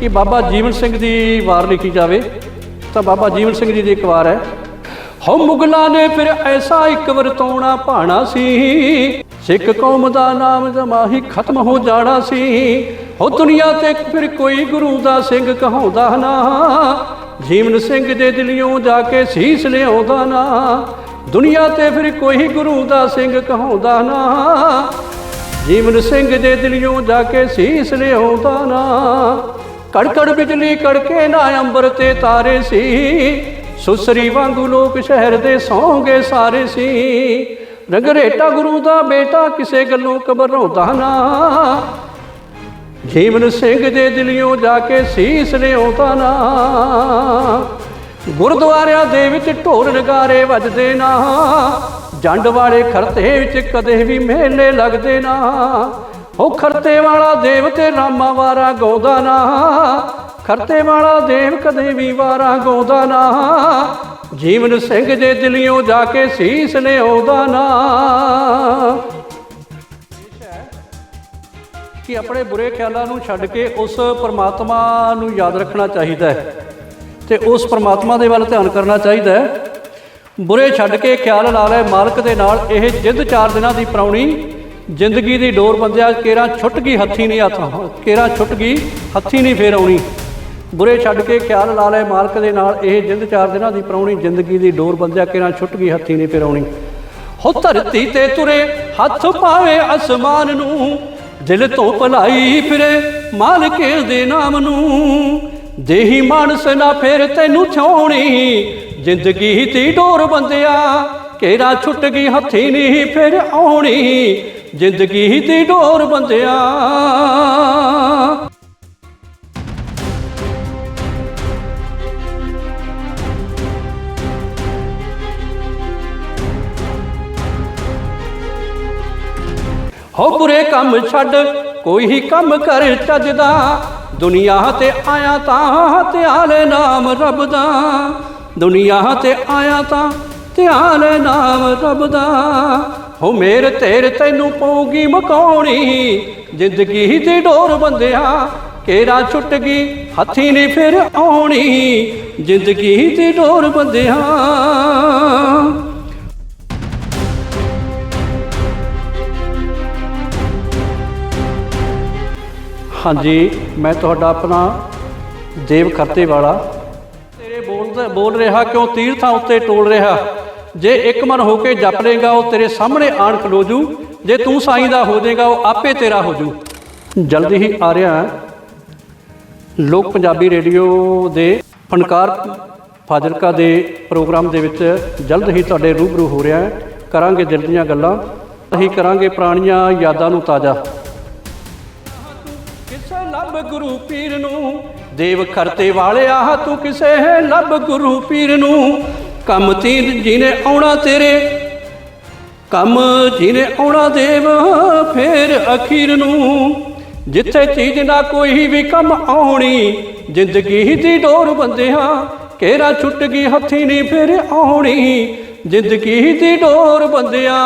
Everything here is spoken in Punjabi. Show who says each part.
Speaker 1: ਕਿ ਬਾਬਾ ਜੀਵਨ ਸਿੰਘ ਦੀ ਵਾਰ ਲਿਖੀ ਜਾਵੇ, ਤਾਂ ਬਾਬਾ ਜੀਵਨ ਸਿੰਘ ਜੀ ਦੀ ਇੱਕ ਵਾਰ ਹੈ। ਹਉ ਮੁਗਲਾਂ ਨੇ ਫਿਰ ਐਸਾ ਇੱਕ ਵਰਤੋਣਾ ਭਾਣਾ ਸੀ। ਸਿੱਖ ਕੌਮ ਦਾ ਨਾਮ ਜਮਾਹੀ ਖਤਮ ਹੋ ਜਾਣਾ ਸੀ। ਹੋ ਦੁਨੀਆ ਤੇ ਫਿਰ ਕੋਈ ਗੁਰੂ ਦਾ ਸਿੰਘ ਕਹਾਉਂਦਾ ਨਾ। ਜੀਵਨ ਸਿੰਘ ਦੇ ਦਿਲਿਓਂ ਜਾ ਕੇ ਸੀਸ ਲਿਆਉਂਦਾ ਨਾ। ਦੁਨੀਆ ਤੇ ਫਿਰ ਕੋਈ ਗੁਰੂ ਦਾ ਸਿੰਘ ਕਹਾਉਂਦਾ ਨਾ। ਜੀਵਨ ਸਿੰਘ ਦੇ ਦਿਲਿਓਂ ਜਾ ਕੇ ਸੀਸ ਲਿਆਉਂਦਾ ਨਾ। ਕੜਕੜ ਬਿਜਲੀ ਕੜਕੇ ਨਾ ਅੰਬਰ ਤੇ ਤਾਰੇ ਸੀ। ਸੁਸਰੀ ਵਾਂਗੂ ਲੋਕ ਸ਼ਹਿਰ ਦੇ ਸੌਂਗੇ ਸਾਰੇ ਸੀ। ਰੰਗਰੇਟਾ ਗੁਰੂ ਦਾ ਬੇਟਾ ਕਿਸੇ ਗੱਲੋਂ ਘਬਰਾਉਂਦਾ ਨਾ। ਜੀਵਨ ਸਿੰਘ ਦੇ ਦਿਲਿਓਂ ਜਾ ਕੇ ਸੀਸ ਲਿਆਉਂਦਾ ਨਾ। ਗੁਰਦੁਆਰਿਆਂ ਦੇ ਵਿੱਚ ਢੋਲ ਨਗਾਰੇ ਵੱਜਦੇ ਨਾ। ਜੰਡ ਵਾਲੇ ਖਰਤੇ ਵਿੱਚ ਕਦੇ ਵੀ ਮੇਲੇ ਲੱਗਦੇ ਨਾ। ਉਹ ਖਰਤੇ ਵਾਲਾ ਦੇਵ ਤੇ ਰਾਮਾ ਵਾਰਾ ਗਾਉਂਦਾ ਨਾ। ਖਰਤੇ ਵਾਲਾ ਦੇਵ ਕਦੇ ਵੀ ਵਾਰਾ ਗਾਉਂਦਾ ਨਾ। ਜੀਵਨ ਸਿੰਘ ਦੇ ਦਿਲਿਓਂ ਜਾ ਕੇ ਸੀਸ ਲਿਆਉਂਦਾ ਨਾ। ਕਿ ਆਪਣੇ ਬੁਰੇ ਖਿਆਲਾਂ ਨੂੰ ਛੱਡ ਕੇ ਉਸ ਪਰਮਾਤਮਾ ਨੂੰ ਯਾਦ ਰੱਖਣਾ ਚਾਹੀਦਾ ਹੈ ਤੇ ਉਸ ਪਰਮਾਤਮਾ ਦੇ ਵੱਲ ਧਿਆਨ ਕਰਨਾ ਚਾਹੀਦਾ ਹੈ। ਬੁਰੇ ਛੱਡ ਕੇ ਖਿਆਲ ਲਾ ਲੈ ਮਾਲਕ ਦੇ ਨਾਲ। ਇਹ ਜਿੱਦ ਚਾਰ ਦਿਨਾਂ ਦੀ ਪ੍ਰਾਉਣੀ ਜ਼ਿੰਦਗੀ ਦੀ ਡੋਰ ਬੰਦਿਆ, ਕੇਰਾ ਛੁੱਟ ਗਈ, ਹੱਥੀ ਨਹੀਂ ਹੱਥ, ਕੇਰਾ ਛੁੱਟ ਗਈ, ਹੱਥੀ ਨਹੀਂ ਫੇਰ ਆਉਣੀ। ਬੁਰੇ ਛੱਡ ਕੇ ਖਿਆਲ ਲਾ ਲੈ ਮਾਲਕ ਦੇ ਨਾਲ, ਇਹ ਜਿੰਦ ਚਾਰ ਦਿਨਾਂ ਦੀ ਪਰਾਉਣੀ ਜ਼ਿੰਦਗੀ ਦੀ ਡੋਰ ਬੰਦਿਆ, ਕੇਰਾ ਛੁੱਟ ਗਈ, ਹੱਥੀ ਨਹੀਂ ਫੇਰ ਆਉਣੀ। ਹੋ ਧਰਤੀ ਤੇ ਤੁਰੇ, ਹੱਥ ਪਾਵੇ ਅਸਮਾਨ ਨੂੰ, ਦਿਲ ਤੋਂ ਭਲਾਈ ਫਿਰੇ ਮਾਲਕ ਦੇ ਨਾਮ ਨੂੰ। ਦੇਹੀ ਮਾਨਸ ਨਾ ਫੇਰ ਤੈਨੂੰ ਛਾਉਣੀ, ਜ਼ਿੰਦਗੀ ਦੀ ਡੋਰ ਬੰਦਿਆ, ਕੇਰਾ ਛੁੱਟ ਗਈ, ਹੱਥੀ ਨਹੀਂ ਫਿਰ ਆਉਣੀ। ਜ਼ਿੰਦਗੀ ਦੀ ਡੋਰ ਬੰਦਿਆ। ਹੋ ਬੁਰੇ ਕੰਮ ਛੱਡ, ਕੋਈ ਹੀ ਕੰਮ ਕਰ ਚੱਜਦਾ। ਦੁਨੀਆ ਤੇ ਆਇਆ ਤਾਂ ਧਿਆਲੇ ਨਾਮ ਰੱਬ ਦਾ। ਦੁਨੀਆ ਤੇ ਆਇਆ ਤਾਂ ਧਿਆਲੇ ਨਾਮ ਰੱਬ ਦਾ। ਹੋ ਮੇਰ ਤੇਰ ਤੈਨੂੰ ਪਊਗੀ ਮਕਾਉਣੀ। ਜ਼ਿੰਦਗੀ ਦੀ ਡੋਰ ਬੰਦਿਆ, ਕੇਰਾ ਛੁੱਟ ਗਈ, ਹੱਥੀ ਨਹੀਂ ਫਿਰ ਆਉਣੀ। ਜ਼ਿੰਦਗੀ ਦੀ ਡੋਰ ਬੰਦਿਆ। ਹਾਂਜੀ, ਮੈਂ ਤੁਹਾਡਾ ਆਪਣਾ ਦੇਵ ਖਰਤੇ ਵਾਲਾ। ਤੇਰੇ ਬੋਲ ਬੋਲ ਰਿਹਾ, ਕਿਉਂ ਤੀਰਥਾਂ ਉੱਤੇ ਟੋਲ ਰਿਹਾ? ਜੇ ਇੱਕ ਮਨ ਹੋ ਕੇ ਜਪ ਲੇਗਾ ਉਹ ਤੇਰੇ ਸਾਹਮਣੇ ਆਣ ਖਲੋ ਜੂ। ਜੇ ਤੂੰ ਸਾਈਂ ਦਾ ਹੋ ਜਾਏਗਾ ਉਹ ਆਪੇ ਤੇਰਾ ਹੋ ਜੂ। ਜਲਦੀ ਹੀ ਆ ਰਿਹਾ ਲੋਕ ਪੰਜਾਬੀ ਰੇਡੀਓ ਦੇ ਫਨਕਾਰ ਫਾਜ਼ਿਲਕਾ ਦੇ ਪ੍ਰੋਗਰਾਮ ਦੇ ਵਿੱਚ ਜਲਦ ਹੀ ਤੁਹਾਡੇ ਰੂਬਰੂ ਹੋ ਰਿਹਾ ਹੈ। ਕਰਾਂਗੇ ਦਿਲ ਦੀਆਂ ਗੱਲਾਂ। ਅਸੀਂ ਕਰਾਂਗੇ ਪੁਰਾਣੀਆਂ ਯਾਦਾਂ ਨੂੰ ਤਾਜ਼ਾ। ਕਿਸੇ ਲੱਭ ਗੁਰੂ ਪੀਰ ਨੂੰ, ਦੇਵ ਖਰਤੇ ਵਾਲਿਆ ਤੂੰ ਕਿਸੇ ਲੱਭ ਗੁਰੂ ਪੀਰ ਨੂੰ। ਕੰਮ ਤੀਰ ਜਿਹਨੇ ਆਉਣਾ ਤੇਰੇ, ਕੰਮ ਜਿਹਨੇ ਆਉਣਾ ਦੇਵ, ਫੇਰ ਅਖੀਰ ਨੂੰ ਜਿੱਥੇ ਚੀਜ਼ ਨਾ ਕੋਈ ਵੀ ਕੰਮ ਆਉਣੀ, ਜ਼ਿੰਦਗੀ ਦੀ ਡੋਰ ਬੰਦਿਆਂ ਕੇਰਾ ਛੁੱਟ ਗਈ, ਹੱਥੀ ਨਹੀਂ ਫਿਰ ਆਉਣੀ, ਜ਼ਿੰਦਗੀ ਦੀ ਡੋਰ ਬੰਦਿਆਂ।